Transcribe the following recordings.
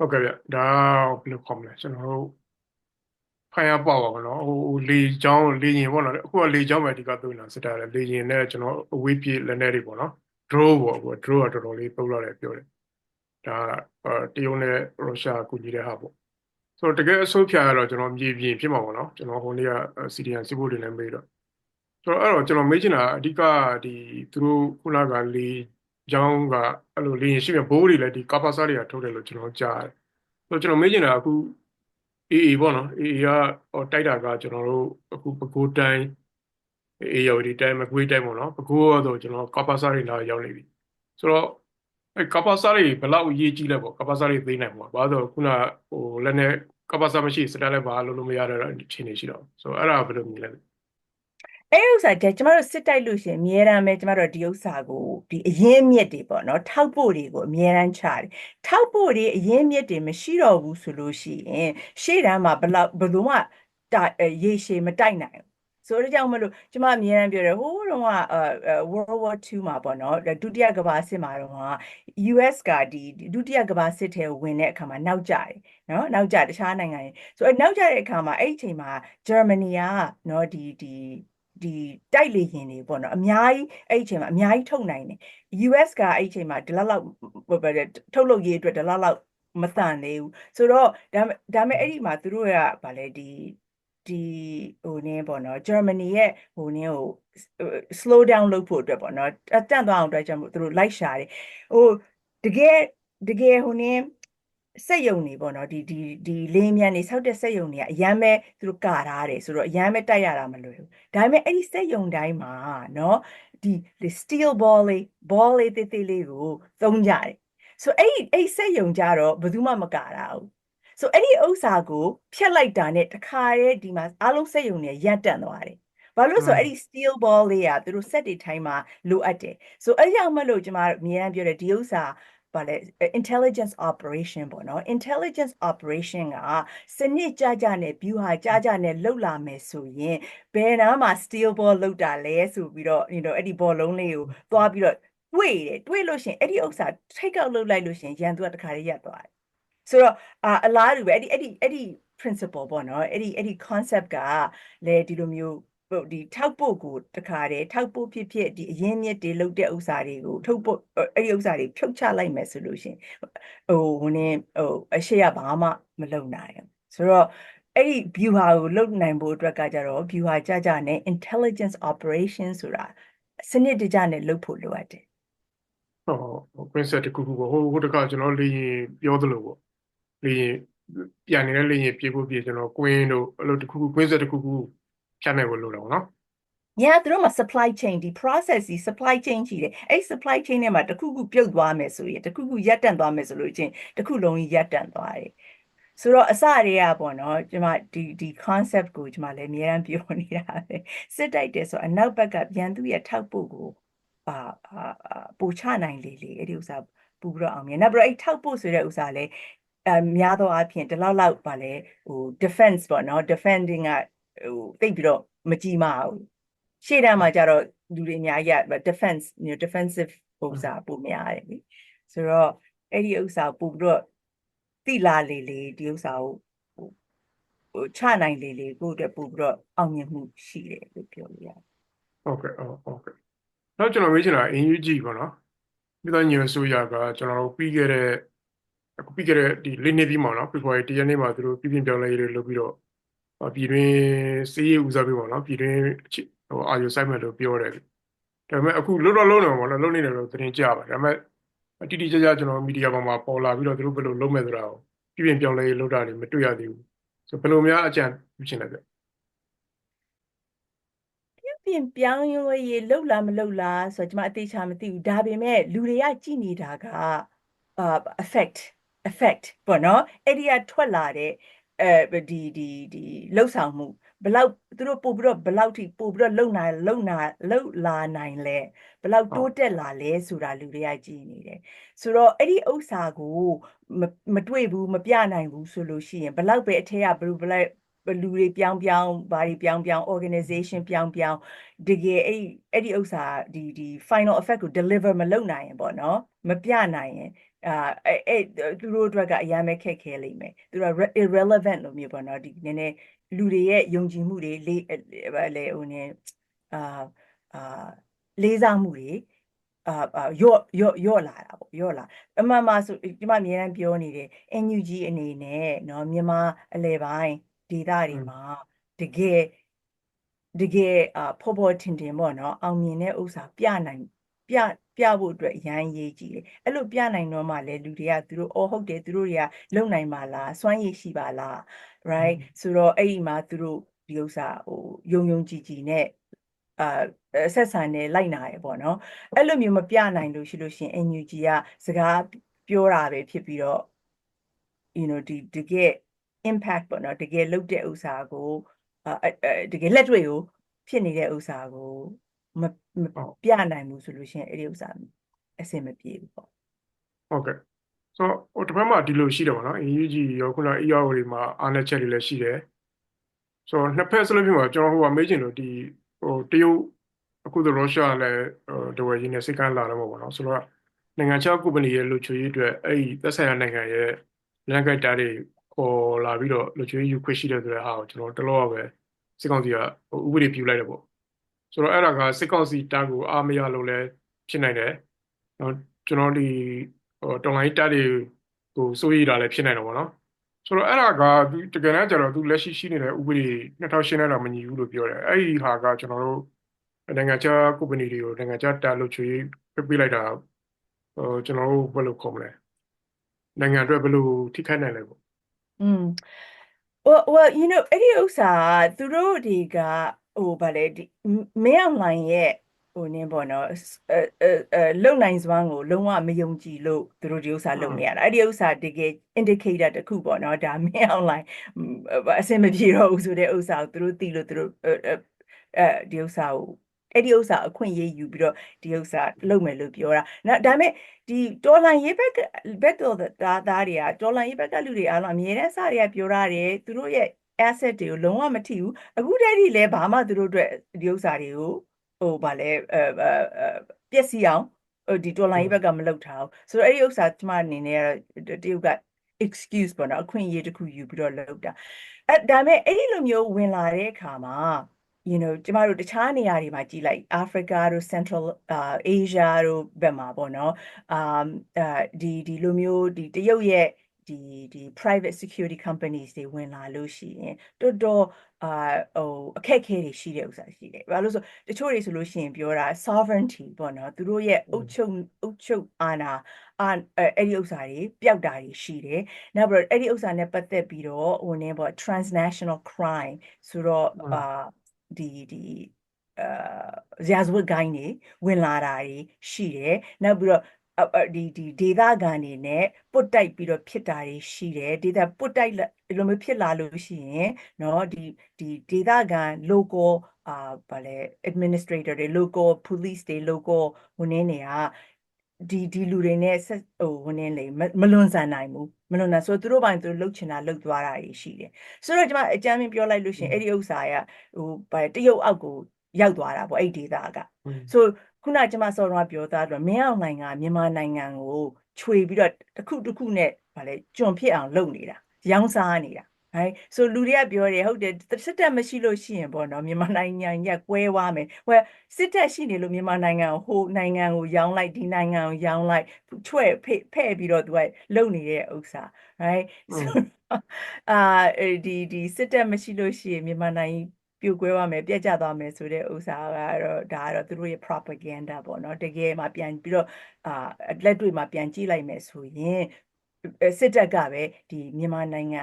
ဟုတ်ကဲ့ဗျဒါဘယ်လိုခေါ်မလဲကျွန်တော်တို့ဖိုင်ရပေါ့ပါဘောနော်ဟိုဟိုလေချောင်းလေရင်ပေါ့နော်အခုကလေချောင်းပဲအဓိကသုံးနေတာစစ်တာလေလေရင်နဲ့ကျွန်တော်အဝေးပြေလက်နဲ့တွေပေါ့နော် draw ပေါ့အခု draw ကတော်တော်လေးသုံးလာတယ်ပြောတယ်ဒါကတရုတ်နဲ့ရုရှားကူညီတဲ့ဟာပေါ့ဆိုတော့တကယ်အဆိုးဖြာရတော့ကျွန်တော်မြေပြင်ဖြစ်မှာပေါ့နော်ကျွန်တော်ဟိုနေ့က CDN စစ်ဖို့တွေလည်းမေးတော့ဆိုတော့အဲ့တော့ကျွန်တော်မေးချင်တာအဓိကဒီသူတို့ခုနကလေ ကျောင်းကအဲ့လိုလေရင်ရှိမြဘိုးတွေလည်းဒီကာပါစာတွေကထုတ်တယ်လို့ကျွန်တော်ကြားတယ်ဆိုတော့ကျွန်တော်မေးချင်တာအခု AA ပေါ့နော် AA ကဟိုတိုက်တာကကျွန်တော်တို့အခုပဲခူးတိုင်း AA ရောက်ဒီတိုင်းမကွေးတိုင်းပေါ့နော်ပဲခူးကတော့ကျွန်တော်ကာပါစာတွေလာရောက်နေပြီဆိုတော့အဲကာပါစာတွေဘယ်လောက်အရေးကြီးလဲပေါ့ကာပါစာတွေသိနိုင်ပေါ့ဘာလို့ခုနဟိုလက်နဲ့ကာပါစာမရှိစတက်လည်းဘာလို့လို့မရတဲ့အခြေအနေရှိတော့ဆိုတော့အဲ့ဒါဘယ်လိုမြင်လဲ အဲ့ဒီဥစ္စာတဲ့ကျမတို့စစ်တိုက်လို့ရှရင်အများရန်ပဲကျမတို့ဒီဥစ္စာကိုဒီအရင်မြစ်တွေပေါ့နော်ထောက်ပို့တွေကိုအများရန်ချတယ်ထောက်ပို့တွေအရင်မြစ်တွေမရှိတော့ဘူးဆိုလို့ရှိရင်ရှေ့တန်းမှာဘလောက်ဘယ်လိုမှတိုက်ရေရှည်မတိုက်နိုင်ဘူးဆိုတော့ကြောင့်မလို့ကျမအများရန်ပြောတယ်ဟိုးတော့ကအဲ World War 2မှာပေါ့နော်ဒုတိယကမ္ဘာစစ်မှာတော့ US ကဒီဒုတိယကမ္ဘာစစ်ထဲဝင်တဲ့အခါမှာနောက်ကျတယ်နော်နောက်ကျတခြားနိုင်ငံတွေဆိုတော့နောက်ကျတဲ့အခါမှာအဲ့ဒီအချိန်မှာဂျာမနီကနော်ဒီဒီ ဒီတိုက်လေရင်တွေပေါ့နော်အများကြီးအဲ့ဒီအချိန်မှာအများကြီးထုတ်နိုင်တယ် US ကအဲ့ဒီအချိန်မှာဒီလောက်လောက်ထုတ်လုပ်ရေးအတွက်ဒီလောက်လောက်မတန်သေးဘူးဆိုတော့ဒါဒါမဲ့အဲ့ဒီမှာသူတို့ကဗာလဲဒီဒီဟိုနင်းပေါ့နော်ဂျာမနီရဲ့ဟိုနင်းကို slow down လုပ်ဖို့အတွက်ပေါ့နော်တန့်သွားအောင်အတွက်ကြောင့်သူတို့လိုက်ရှာတယ်ဟိုတကယ်တကယ်ဟိုနင်း စက်ယုံနေပေါ့နော်ဒီဒီဒီလင်းမြန်နေဆောက်တဲ့စက်ယုံတွေကအရန်ပဲသူတို့ကာထားတယ်ဆိုတော့အရန်ပဲတိုက်ရတာမလွယ်ဘူးဒါပေမဲ့အဲ့ဒီစက်ယုံတိုင်းမှာနော်ဒီ steel ball လေး ball လေးတေးသေးလေးကိုသုံးကြတယ်ဆိုအဲ့ဒီအဲ့စက်ယုံကြတော့ဘယ်သူမှမကာတာဘူးဆိုအဲ့ဒီဥစ္စာကိုဖြတ်လိုက်တာနဲ့တခါတည်းဒီမှာအားလုံးစက်ယုံတွေရပ်တန့်သွားတယ်ဘာလို့ဆိုအဲ့ဒီ steel ball လေးอ่ะသူတို့ set တွေထိုင်းမှာလိုအပ်တယ်ဆိုအဲ့ကြောင့်မလို့ကျမတို့အများအားပြောတယ်ဒီဥစ္စာ ဘာလဲ intelligence operation ပေါ့နော် intelligence operation ကစနစ်ကြကြနဲ့ view ဟာကြကြနဲ့လှုပ်လာမယ်ဆိုရင်ဘယ်နားမှာ steel ball လှုပ်တာလဲဆိုပြီးတော့ you know အဲ့ဒီ ball လုံးလေးကိုသွားပြီးတော့တွေးတယ်တွေးလို့ရှင်အဲ့ဒီဥစ္စာ take out လုပ်လိုက်လို့ရှင်ရန်သူကတခါလေးရပ်သွားတယ်ဆိုတော့အာအလားတူပဲအဲ့ဒီအဲ့ဒီအဲ့ဒီ principle ပေါ့နော်အဲ့ဒီအဲ့ဒီ concept ကလည်းဒီလိုမျိုးဟို ဒီထောက်ပို့ကိုတခါတည်းထောက်ပို့ဖြစ်ဖြစ်ဒီအရင်မြစ်တွေလုတ်တဲ့ဥစ္စာတွေကိုထုတ်ပို့အဲ့ဒီဥစ္စာတွေဖြုတ်ချလိုက်မယ်ဆိုလို့ရှင်ဟိုဟိုနည်းဟိုအရှိရဘာမှမလုပ်နိုင်ဘူးဆိုတော့အဲ့ဒီ view ဟာကိုလုတ်နိုင်ဖို့အတွက်ကကြတော့ view ဟာကြကြနဲ့ intelligence operation ဆိုတာစနစ်တကျနဲ့လုပ်ဖို့လိုအပ်တယ်ဟောဟို princess တခုခုပေါ့ဟိုဟိုတခါကျွန်တော်လေရင်ပြောသလိုပေါ့လေရင်ပြန်နေတဲ့လေရင်ပြေဖို့ပြေကျွန်တော်ကွင်းတို့အဲ့လိုတခုခု princess တခုခု ဖြတ်နိုင်ဖို့လိုတယ်ပေါ့နော်ညာသူတို့မှာ supply chain ဒီ process ဒီ supply chain ရှိတယ်အဲ့ supply chain ထဲမှာတစ်ခုခုပြုတ်သွားမယ်ဆိုရင်တစ်ခုခုရပ်တန့်သွားမယ်ဆိုလို့ချင်းတစ်ခုလုံးကြီးရပ်တန့်သွားတယ်ဆိုတော့အစတွေကပေါ့နော်ကျွန်မဒီဒီ concept ကိုကျွန်မလည်းအများအားပြောနေတာပဲစစ်တိုက်တယ်ဆိုတော့အနောက်ဘက်ကပြန်သူရဲ့ထောက်ပို့ကိုအာအာပူချနိုင်လေလေအဲ့ဒီဥစ္စာပူပြီးတော့အောင်မြင်နောက်ပြီးတော့အဲ့ထောက်ပို့ဆိုတဲ့ဥစ္စာလည်းအများသောအားဖြင့်ဒီလောက်လောက်ပါလဲဟို defense ပေါ့နော် defending က ဟိုတိတ်ပြီးတော့မကြီးမအောင်ရှေ့တန်းမှာကျတော့လူတွေအများကြီးက defense defensive ဥစ္စာပုံများတယ်လीဆိုတော့အဲ့ဒီဥစ္စာပို့ပြီးတော့တိလာလေလေဒီဥစ္စာကိုဟိုဟိုချနိုင်လေလေကိုယ့်အတွက်ပို့ပြီးတော့အောင်မြင်မှုရှိတယ်လို့ပြောလို့ရတယ်ဟုတ်ကဲ့ဟုတ်ဟုတ်ကဲ့နောက်ကျွန်တော်မေးချင်တာအင်ယူဂျီပေါ့နော်ပြည်သားညွှန်ဆိုရကကျွန်တော်တို့ပြီးခဲ့တဲ့အခုပြီးခဲ့တဲ့ဒီလေးနှစ်ပြီးမှာနော်ဖေဖော်ဝါရီတရက်နေ့မှာသူတို့ပြည်ပြင်ပြောင်းလဲရေးတွေလုပ်ပြီးတော့ ပြည်တွင်းစီးရေးဦးစားပေးပေါ့နော်ပြည်တွင်းဟိုအာယူဆိုင်မယ်လို့ပြောတယ်ဒါပေမဲ့အခုလွတ်တော့လုံးနေမှာပေါ့နော်လုံးနေတယ်လို့သတင်းကြပါတယ်ဒါပေမဲ့တိတိကျကျကျွန်တော်မီဒီယာပေါ်မှာပေါ်လာပြီးတော့သူတို့ဘယ်လိုလုပ်မယ်ဆိုတာကိုပြည်ပြင်ပြောင်းလဲရေးလုပ်တာတွေမတွေ့ရသေးဘူးဆိုဘယ်လိုများအကြံပြုချင်လဲဗျပြင်ပြောင်းရွေးရေးလှုပ်လားမလှုပ်လားဆိုတော့ကျွန်မအသေးချာမသိဘူးဒါပေမဲ့လူတွေကကြည်နေတာကအာ effect effect ပေါ့နော်အဲ့ဒီကထွက်လာတဲ့ အဲဒီဒီဒီလှုပ်ဆောင်မှုဘလောက်သူတို့ပို့ပြီးတော့ဘလောက်ထိပို့ပြီးတော့လုံနိုင်လုံနာလှုပ်လာနိုင်လဲဘလောက်တိုးတက်လာလဲဆိုတာလူတွေကကြည်နေတယ်ဆိုတော့အဲ့ဒီဥစ္စာကိုမတွေ့ဘူးမပြနိုင်ဘူးဆိုလို့ရှိရင်ဘလောက်ပဲအထက်ကဘယ်လိုဘလောက်လူတွေပြောင်းပြောင်းဘာတွေပြောင်းပြောင်း organization ပြောင်းပြောင်းတကယ်အဲ့ဒီအဲ့ဒီဥစ္စာဒီဒီ final effect ကို deliver မလုပ်နိုင်ရင်ပေါ့နော်မပြနိုင်ရင် အာအဲ့အဲ့သူတို့အတွက်ကအများမဲ့ခက်ခဲလိမ့်မယ်သူတို့က re- irrelevant လို့မျိုးပေါ့နော်ဒီနည်းနည်းလူတွေရဲ့ယုံကြည်မှုတွေလေးဘာလဲဟိုနည်းအာအာလေးစားမှုတွေအာအာယော့ယော့ယော့လာတာပေါ့ယော့လာအမှန်မှာဆိုဒီမှာအများအားပြောနေတယ် NUG အနေနဲ့เนาะမြန်မာအလဲပိုင်းဒေသတွေမှာတကယ်တကယ်အာဖော်ဖော်ထင်ထင်ပေါ့เนาะအောင်မြင်တဲ့ဥစ္စာပြနိုင်ပြ ပြဖို့အတွက်အရန်ရေးကြည့်တယ်အဲ့လိုပြနိုင်တော့မှလည်းလူတွေကသူတို့အော်ဟုတ်တယ်သူတို့တွေကလုံနိုင်ပါလားစွမ်းရည်ရှိပါလား right ဆိုတော့အဲ့ဒီမှာသူတို့ဒီဥစ္စာဟိုယုံယုံကြည်ကြည်နဲ့အာဆက်ဆံနဲ့လိုက်နာရပေါ့နော်အဲ့လိုမျိုးမပြနိုင်လို့ရှိလို့ရှရင် NUG ကစကားပြောတာပဲဖြစ်ပြီးတော့ you know ဒီတကယ် impact ပေါ့နော်တကယ်လုပ်တဲ့ဥစ္စာကိုအာအဲ့အဲ့တကယ်လက်တွေ့ကိုဖြစ်နေတဲ့ဥစ္စာကို မမဟုတ်ပြနိုင်ဘူးဆိုလို့ရှရင်အဲ့ဒီဥစ္စာအဆင်မပြေဘူးပေါ့ဟုတ်ကဲ့ဆိုတော့ဟိုတစ်ဖက်မှာဒီလိုရှိတယ်ပေါ့နော် AUG ရောခုန ERO တွေမှာအားနည်းချက်တွေလည်းရှိတယ်ဆိုတော့နှစ်ဖက်စလုံးပြမှာကျွန်တော်ဟိုကမေးချင်လို့ဒီဟိုတရုတ်အခုတော့ရုရှားလည်းဟိုတဝယ်ရင်းနဲ့စိတ်ကမ်းလာတော့မှာပေါ့နော်ဆိုတော့နိုင်ငံခြားကုမ္ပဏီရဲ့လူချွေရေးအတွက်အဲ့ဒီသက်ဆိုင်ရာနိုင်ငံရဲ့လန်ကတာတွေပေါ်လာပြီးတော့လူချွေရေးယူခွင့်ရှိတဲ့ဆိုတဲ့ဟာကိုကျွန်တော်တလောပဲစစ်ကောင်စီကဟိုဥပဒေပြုလိုက်တယ်ပေါ့ ဆိုတော့အဲ့ဒါကစစ်ကောင်စီတာကိုအားမရလို့လည်းဖြစ်နိုင်တယ်နော်ကျွန်တော်ဒီဟိုတော်လိုင်းတက်တွေကိုစိုးရိမ်တာလည်းဖြစ်နိုင်တော့ဗောနော်ဆိုတော့အဲ့ဒါကသူတကယ်တမ်းကျတော့သူလက်ရှိရှိနေတဲ့ဥပဒေ2008နဲ့တော့မညီဘူးလို့ပြောတယ်အဲ့ဒီဟာကကျွန်တော်တို့နိုင်ငံခြားကုမ္ပဏီတွေကိုနိုင်ငံခြားတက်လို့ချွေပြပေးလိုက်တာဟိုကျွန်တော်တို့ဘယ်လိုခေါ်မလဲနိုင်ငံအတွက်ဘယ်လိုထိခိုက်နိုင်လဲပေါ့อืม well well you know အဲ့ဒီဥစ္စာကသူတို့တွေက ဟိုဗာလေဒီမင်းအောင်လှိုင်ရဲ့ဟိုနင်းပေါ့နော်အဲအဲအဲလုံနိုင်စွမ်းကိုလုံးဝမယုံကြည်လို့သူတို့ဒီဥစ္စာလုပ်နေရတာအဲ့ဒီဥစ္စာတကယ် indicator တစ်ခုပေါ့နော်ဒါမင်းအောင်လှိုင်ဟွန်းအဆင်မပြေတော့ဘူးဆိုတဲ့ဥစ္စာကိုသူတို့သိလို့သူတို့အဲအဲအဲဒီဥစ္စာကိုအဲ့ဒီဥစ္စာအခွင့်အရေးယူပြီးတော့ဒီဥစ္စာလုပ်မယ်လို့ပြောတာနော်ဒါပေမဲ့ဒီတော်လန်ရေးဘက်ကဘက်တော်သားသားတွေကတော်လန်ရေးဘက်ကလူတွေအားလုံးအမြဲတမ်းစတွေကပြောရတယ်သူတို့ရဲ့ asset တွေကိုလုံးဝမထိဘူးအခုတည်းကလည်းဘာမှသူတို့အတွက်ဒီဥစ္စာတွေကိုဟိုဗာလဲအဲအဲအဲပျက်စီးအောင်ဟိုဒီတော်လန်ရေးဘက်ကမလုပ်ထားဘူးဆိုတော့အဲ့ဒီဥစ္စာကျမအနေနဲ့ကတော့တရုတ်က excuse ပေါ့နော်အခွင့်အရေးတစ်ခုယူပြီးတော့လုပ်တာအဲဒါပေမဲ့အဲ့ဒီလိုမျိုးဝင်လာတဲ့အခါမှာ you know ကျမတို့တခြားနေရာတွေမှာကြည်လိုက်အာဖရိကတို့ Central အာ Asia တို့ဘက်မှာပေါ့နော်အာဒီဒီလိုမျိုးဒီတရုတ်ရဲ့ ဒီဒီ private security companies တွေဝင်လာလို့ရှိရင်တော်တော်အာဟိုအခက်အခဲတွေရှိတဲ့ဥစ္စာရှိတယ်။ဘာလို့လဲဆိုတချို့တွေဆိုလို့ရှိရင်ပြောတာ sovereignty ပေါ့နော်သူတို့ရဲ့အုပ်ချုပ်အုပ်ချုပ်အာဏာအာအဲ့အဲ့ဒီဥစ္စာတွေပျောက်တာတွေရှိတယ်။နောက်ပြီးတော့အဲ့ဒီဥစ္စာနဲ့ပတ်သက်ပြီးတော့ဟိုနည်းပေါ့ transnational crime ဆိုတော့ဟုတ်အာဒီဒီအာရာဇဝတ်ဂိုင်းတွေဝင်လာတာတွေရှိတယ်။နောက်ပြီးတော့အအ ဒီဒီဒေသခံတွေနဲ့ပုတ်တိုက်ပြီးတော့ဖြစ်တာတွေရှိတယ်ဒေသပုတ်တိုက်လာဒီလိုမျိုးဖြစ်လာလို့ရှိရင်เนาะဒီဒီဒေသခံ local အာဗာလဲ administrator တွေ local police တွေ local ဟိုနည်းနေကဒီဒီလူတွေနဲ့ဆက်ဟိုဟိုနည်းလေမမလွန်ဆန်နိုင်ဘူးမလွန်နိုင်ဆိုတော့သူတို့ပိုင်းသူတို့လှုပ်ချင်တာလှုပ်သွားတာတွေရှိတယ်ဆိုတော့ကျွန်မအကြမ်းဖျင်းပြောလိုက်လို့ရှိရင်အဲ့ဒီဥစ္စာကဟိုဗာလဲတရုတ်အောက်ကိုရောက်သွားတာပေါ့အဲ့ဒီဒေသက ဆို ခုနကကျွန်မစောတော့ပြောသားတော့မင်းအောင်နိုင်ငံကမြန်မာနိုင်ငံကိုခြွေပြီးတော့တစ်ခုတစ်ခုနဲ့ဗာလဲကျွန်ဖြစ်အောင်လုပ်နေတာရောင်းစားနေတာဟဲ့ဆိုလူတွေကပြောတယ်ဟုတ်တယ်စစ်တပ်မရှိလို့ရှိရင်ပေါ့နော်မြန်မာနိုင်ငံကကွဲသွားမယ်ဟိုစစ်တပ်ရှိနေလို့မြန်မာနိုင်ငံကိုဟိုနိုင်ငံကိုရောင်းလိုက်ဒီနိုင်ငံကိုရောင်းလိုက်ချွဲ့ဖဲ့ဖဲ့ပြီးတော့သူကလုံနေတဲ့ဥစ္စာ right ဆိုတော့အာအဲဒီဒီစစ်တပ်မရှိလို့ရှိရင်မြန်မာနိုင်ငံ ပြိုကွဲသွားမယ်ပြက်ကျသွားမယ်ဆိုတဲ့ဥစ္စာကတော့ဒါကတော့သူတို့ရဲ့ propaganda ပေါ့နော်တကယ်မှပြန်ပြီးတော့အာလက်တွေ့မှာပြန်ကြည့်လိုက်မယ်ဆိုရင်အဲစစ်တပ်ကပဲဒီမြန်မာနိုင်ငံ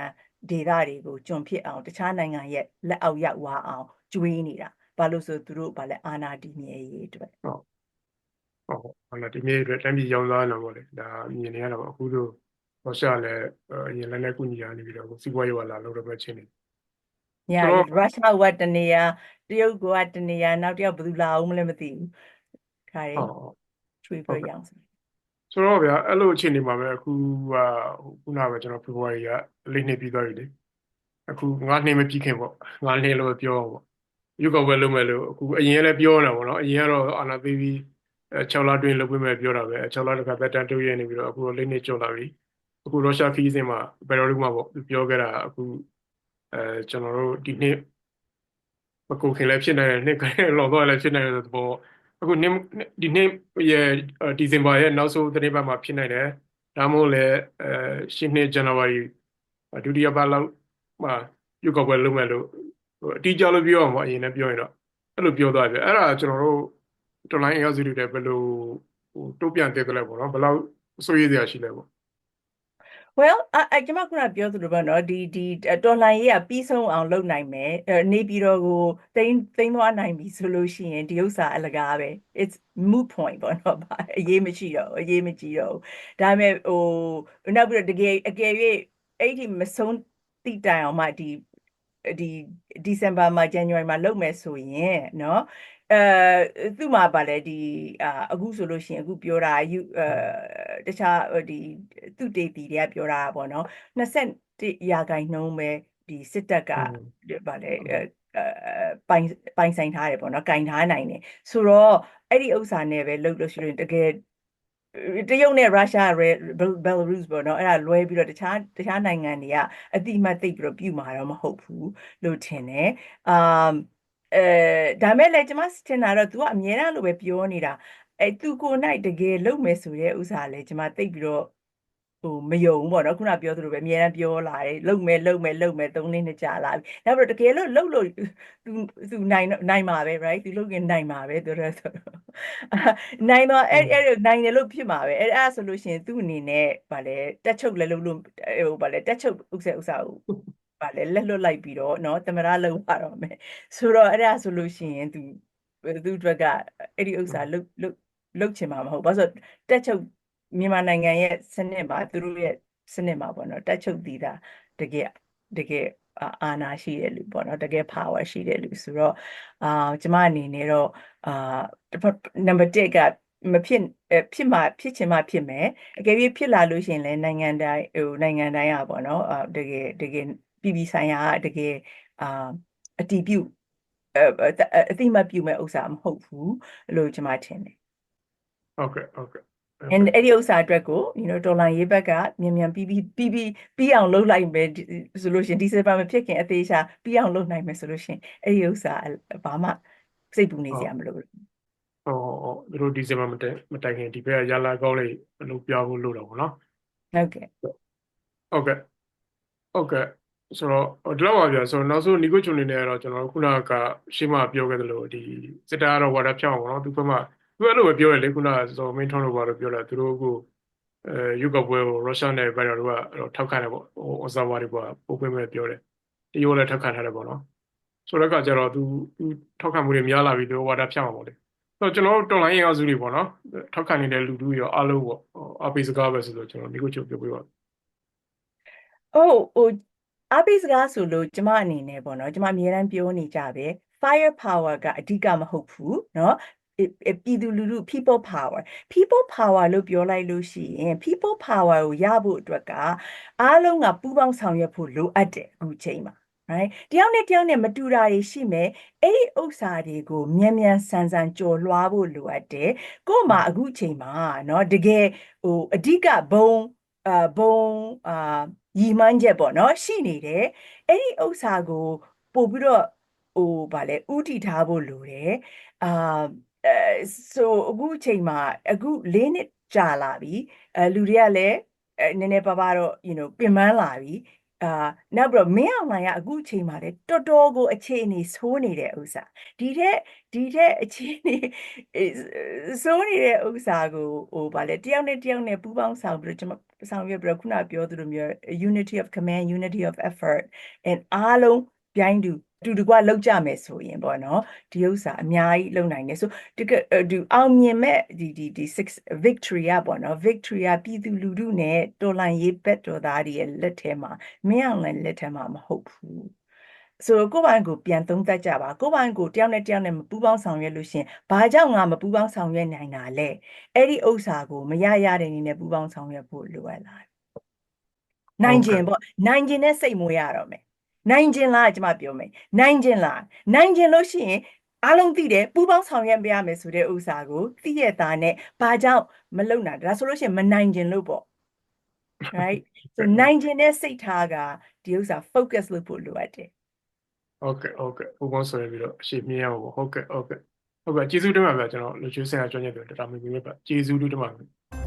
ဒေသတွေကိုကျွန်ဖြစ်အောင်တခြားနိုင်ငံရဲ့လက်အောက်ရောက်သွားအောင်ကျွေးနေတာဘာလို့ဆိုသူတို့ဗာလဲအာနာတီမြေရေးအတွက်ဟုတ်ဟုတ်ဟုတ်လားဒီနေ့အတွက်တမ်းပြည်ရောင်းစားနေပေါ့လေဒါမြင်နေရတာပေါ့အခုတို့ရုရှားလည်းအရင်လည်းလည်းကုညီရနေပြီးတော့စီးပွားရေးဝါလာလို့တော့ပဲချင်းနေ ညာဆိုတော့ရုရှားကတနေရာတရုတ်ကတနေရာနောက်တစ်ယောက်ဘယ်သူလာအောင်မလဲမသိဘူးခါရီဟုတ်ဟုတ်ချွေးဟုတ်ပွဲကဲ့ရောင်းစားဆိုတော့ဗျာအဲ့လိုအခြေအနေမှာပဲအခုကဟိုခုနကပဲကျွန်တော်ဖေဖော်ဝါရီကအလေးနှစ်ပြီးသွားပြီလေအခုငါးနှစ်မပြည့်ခင်ပေါ့ငါးနှစ်လို့ပြောအောင်ပေါ့ရုပ်ကပွဲလုပ်မယ်လို့အခုအရင်လည်းပြောနေတာပေါ့နော်အရင်ကတော့အာနာသိပြီးအဲ6လတွင်းလုပ်ပေးမယ်ပြောတာပဲ6လတခါသက်တမ်းတိုးရနေပြီးတော့အခုတော့လေးနှစ်ကျော်လာပြီအခုရုရှားခီးစင်မှာဘယ်တော်လို့မှပေါ့ပြောခဲ့တာအခု အဲကျွန်တော်တို့ဒီနှစ်မကုန်ခင်လည်းဖြစ်နိုင်တယ်နှစ်ကနေလောတော့လည်းဖြစ်နိုင်တယ်ဆိုတော့အခုနှစ်ဒီနှစ်ရဲ့ဒီဇင်ဘာရဲ့နောက်ဆုံးသတင်းပတ်မှာဖြစ်နိုင်တယ်ဒါမှမဟုတ်လည်းအဲရှင်းနှစ်ဇန်နဝါရီဒုတိယပတ်လောက်မှာရုပ်ကပွဲလုပ်မယ်လို့ဟိုအတိအကျလို့ပြောအောင်ပေါ့အရင်လည်းပြောရင်တော့အဲ့လိုပြောသွားပြီအဲ့ဒါကျွန်တော်တို့တော်လိုင်းအရောက်စီတွေလည်းဘယ်လိုဟိုတုံ့ပြန်တဲ့လဲပေါ့နော်ဘယ်လောက်စိုးရိမ်စရာရှိလဲပေါ့ well အအကျွန်မခုနပြောသလိုပဲเนาะဒီဒီတော်လှန်ရေးကပြီးဆုံးအောင်လုပ်နိုင်မယ်အဲနေပြည်တော်ကိုတိမ့်တိမ့်သွားနိုင်ပြီဆိုလို့ရှိရင်ဒီဥစ္စာအလကားပဲ it's moot point ပေါ့เนาะဘာအရေးမရှိတော့ဘူးအရေးမကြီးတော့ဘူးဒါပေမဲ့ဟိုနောက်ပြီးတော့တကယ်အကယ်၍အဲ့ဒီမဆုံးတိတိုင်အောင်မှဒီဒီဒီဇင်ဘာမှာဇန်နဝါရီမှာလုပ်မယ်ဆိုရင်เนาะ အဲသူ့မှာပါလေဒီအာအခုဆိုလို့ရှိရင်အခုပြောတာယူအဲတခြားဒီသူတေတီတွေကပြောတာပေါ့နော်21ရာခိုင်နှုန်းပဲဒီစစ်တပ်ကပါလေအဲပိုင်ပိုင်ဆိုင်ထားတယ်ပေါ့နော်ကင်ထားနိုင်တယ်ဆိုတော့အဲ့ဒီဥစ္စာနဲ့ပဲလှုပ်လို့ရှိရင်တကယ်တရုတ်နဲ့ရုရှားရဲဘယ်လာရုစ်ပေါ့နော်အဲ့ဒါလွဲပြီးတော့တခြားတခြားနိုင်ငံတွေကအတိအမှတ်သိပြီးတော့ပြုမှာတော့မဟုတ်ဘူးလို့ထင်တယ်။အမ် အဲဒါမဲ့လည်းကျွန်မထင်တာတော့ तू ကအမြဲတမ်းလိုပဲပြောနေတာအဲ तू ကိုနိုင်တကယ်လုပ်မယ်ဆိုတဲ့ဥစ္စာလည်းကျွန်မသိပြီးတော့ဟိုမယုံဘူးပေါ့နော်ခုနပြောသလိုပဲအမြဲတမ်းပြောလာတယ်လုပ်မယ်လုပ်မယ်လုပ်မယ်သုံးနှစ်နှစ်ကြာလာပြီနောက်ပြီးတော့တကယ်လို့လုပ်လို့ तू तू နိုင်နိုင်မှာပဲ right तू လုပ်ရင်နိုင်မှာပဲသူတို့ဆိုတော့နိုင်တော့အဲ့အဲ့နိုင်တယ်လို့ဖြစ်မှာပဲအဲ့အဲ့ဆိုလို့ရှိရင်သူ့အနေနဲ့ဗာလဲတက်ချုပ်လည်းလုပ်လို့ဟိုဗာလဲတက်ချုပ်ဥစ္စာဥစ္စာကို ဗာလဲလက်လွတ်လိုက်ပြီးတော့เนาะသမရလုပ်ရတော့မယ်ဆိုတော့အဲ့ဒါဆိုလို့ရှိရင် तू သူ့အတွက်ကအဲ့ဒီဥစ္စာလုတ်လုတ်လုတ်ချင်မှာမဟုတ်ဘာလို့တက်ချုပ်မြန်မာနိုင်ငံရဲ့စနစ်မှာသူတို့ရဲ့စနစ်မှာပေါ့နော်တက်ချုပ်တည်တာတကယ်တကယ်အာဏာရှိတဲ့လူပေါ့နော်တကယ် power ရှိတဲ့လူဆိုတော့အာကျမအနေနဲ့တော့အာနံပါတ်1ကမဖြစ်ဖြစ်မှာဖြစ်ချင်မှဖြစ်မယ်အကယ်၍ဖြစ်လာလို့ရှိရင်လည်းနိုင်ငံတိုင်းဟိုနိုင်ငံတိုင်းอ่ะပေါ့နော်အာတကယ်တကယ် ပြည်ပြည်ဆိုင်ရာတကယ်အာအတီးပြုတ်အတိမတ်ပြုမဲ့ဥစ္စာမဟုတ်ဘူးလို့ကျွန်မထင်တယ်ဟုတ်ကဲ့ဟုတ်ကဲ့ and အဲ့ဒီဥစ္စာအတွက်ကို you know ဒေါ်လာရေးဘက်ကမြန်မြန်ပြီးပြီးပြီးပြီးပြီးအောင်လုပ်လိုက်မယ်ဆိုလို့ရှင်ဒီဇင်ဘာမဖြစ်ခင်အသေးချာပြီးအောင်လုပ်နိုင်မယ်ဆိုလို့ရှင်အဲ့ဒီဥစ္စာဘာမှစိတ်ပူနေစရာမလိုဘူးဟောဟောသူတို့ဒီဇင်ဘာမတိုင်မတိုင်ခင်ဒီဘက်ကရလာကောင်းလေးအလုပ်ပြဖို့လုပ်တော့ဗောနော်ဟုတ်ကဲ့ဟုတ်ကဲ့ဟုတ်ကဲ့ ဆိုတော့ဒီလောက်ပါဗျာဆိုတော့နောက်ဆုံးနီကိုချုံနေနေတော့ကျွန်တော်တို့ခုနကရှင်းမပြောခဲ့သလိုဒီစစ်တာကတော့ဝါဒဖြောင်းအောင်နော်သူဘက်မှသူအဲ့လိုပဲပြောရလေခုနဆိုတော့မင်းထုံးလို့ပါတော့ပြောလာသူတို့ကအဲယူကပွဲကိုရုရှားနဲ့ဘယ်တော့ကထောက်ခံတယ်ပေါ့ဟိုအစဝါတွေပေါ့ပို့ပေးမယ်ပြောတယ်တရုတ်လည်းထောက်ခံထားတယ်ပေါ့နော်ဆိုတော့ကကြတော့သူသူထောက်ခံမှုတွေများလာပြီသူဝါဒဖြောင်းအောင်ပေါ့လေဆိုတော့ကျွန်တော်တို့တော်လိုင်းရင်အောင်စုတွေပေါ့နော်ထောက်ခံနေတဲ့လူတွေရောအားလုံးပေါ့အပိစကားပဲဆိုတော့ကျွန်တော်နီကိုချုံပြောပြပါအိုးဟို အပိစကားဆိုလို့ကျမအနေနဲ့ပေါ့နော်ကျမအများအားပြောနေကြပဲ fire power ကအဓိကမဟုတ်ဘူးเนาะပြည်သူလူထု people power people power လို့ပြောလိုက်လို့ရှိရင် people power ကိုရဖို့အတွက်ကအားလုံးကပူးပေါင်းဆောင်ရွက်ဖို့လိုအပ်တယ်အခုချိန်မှာ right တယောက်နဲ့တယောက်နဲ့မတူတာတွေရှိမယ်အဲ့ဒီဥစ္စာတွေကိုမြန်မြန်ဆန်ဆန်ကြော်လွှားဖို့လိုအပ်တယ်ကို့မှာအခုချိန်မှာเนาะတကယ်ဟိုအဓိကဘုံ အာဘုံအာရီမှန်းချက်ပေါ့နော်ရှိနေတယ်အဲ့ဒီဥစ္စာကိုပို့ပြီးတော့ဟိုဗာလဲဥတီထားဖို့လိုတယ်အာအဲဆိုအခုချိန်မှာအခု၄နှစ်ကြာလာပြီအဲလူတွေကလည်းအဲနည်းနည်းပါးပါးတော့ you know ပင်ပန်းလာပြီ အာနောက်ပြီးတော့မင်းအောင်လိုင်ကအခုအချိန်မှာလေတော်တော်ကိုအခြေအနေဆိုးနေတဲ့ဥစ္စာဒီထက်ဒီထက်အခြေအနေဆိုးနေတဲ့ဥစ္စာကိုဟိုဗာလဲတယောက်နဲ့တယောက်နဲ့ပူးပေါင်းဆောင်ပြီးတော့ကျွန်မဆောင်ရွက်ပြီးတော့ခုနပြောသလိုမျိုး unity of command unity of effort and အားလုံးပြိုင်းတူအ တူတကွလောက်ကြမယ်ဆိုရင်ပေါ့နော်ဒီဥစ္စာအများကြီးလုံနိုင်တယ်ဆိုတကဒီအောင်မြင်မဲ့ဒီဒီဒီ6 victory อ่ะပေါ့နော် victory อ่ะပြည်သူလူထုနဲ့တော်လှန်ရေးဘက်တော်သားတွေရဲ့လက်ထဲမှာမင်းအောင်လည်းလက်ထဲမှာမဟုတ်ဘူးဆိုတော့ကိုယ့်ဘိုင်းကိုပြန်သုံးသပ်ကြပါကိုယ့်ဘိုင်းကိုတယောက်နဲ့တယောက်နဲ့မပူးပေါင်းဆောင်ရွက်လို့ရှင်ဘာကြောင့်ငါမပူးပေါင်းဆောင်ရွက်နိုင်တာလဲအဲ့ဒီဥစ္စာကိုမရရတဲ့အနေနဲ့ပူးပေါင်းဆောင်ရွက်ဖို့လိုအပ်လာနိုင်ခြင်းပေါ့နိုင်ခြင်းနဲ့စိတ်မွေးရတော့မယ် နိုင်ခြင်းလားကျမပြောမယ်နိုင်ခြင်းလားနိုင်ခြင်းလို့ရှိရင်အားလုံးသိတယ်ပူပေါင်းဆောင်ရွက်ပြရမယ်ဆိုတဲ့ဥစ္စာကိုသိရတာနဲ့ဘာကြောင့်မလုံတာဒါဆိုလို့ရှိရင်မနိုင်ခြင်းလို့ပေါ့ right so နိုင်ခြင်းတဲ့စိတ်ထားကဒီဥစ္စာ focus လုပ်ဖို့လိုအပ်တယ်ဟုတ်ကဲ့ဟုတ်ကဲ့ပူပေါင်းဆွဲပြီးတော့အရှိမြင်ရအောင်ပေါ့ဟုတ်ကဲ့ဟုတ်ကဲ့ဟုတ်ကဲ့ကျေးဇူးတင်ပါဗျာကျွန်တော်လူချင်းဆင်ရကျွမ်းကျင်တယ်ဒါမှမဟုတ်ပဲကျေးဇူးတင်ပါဗျာ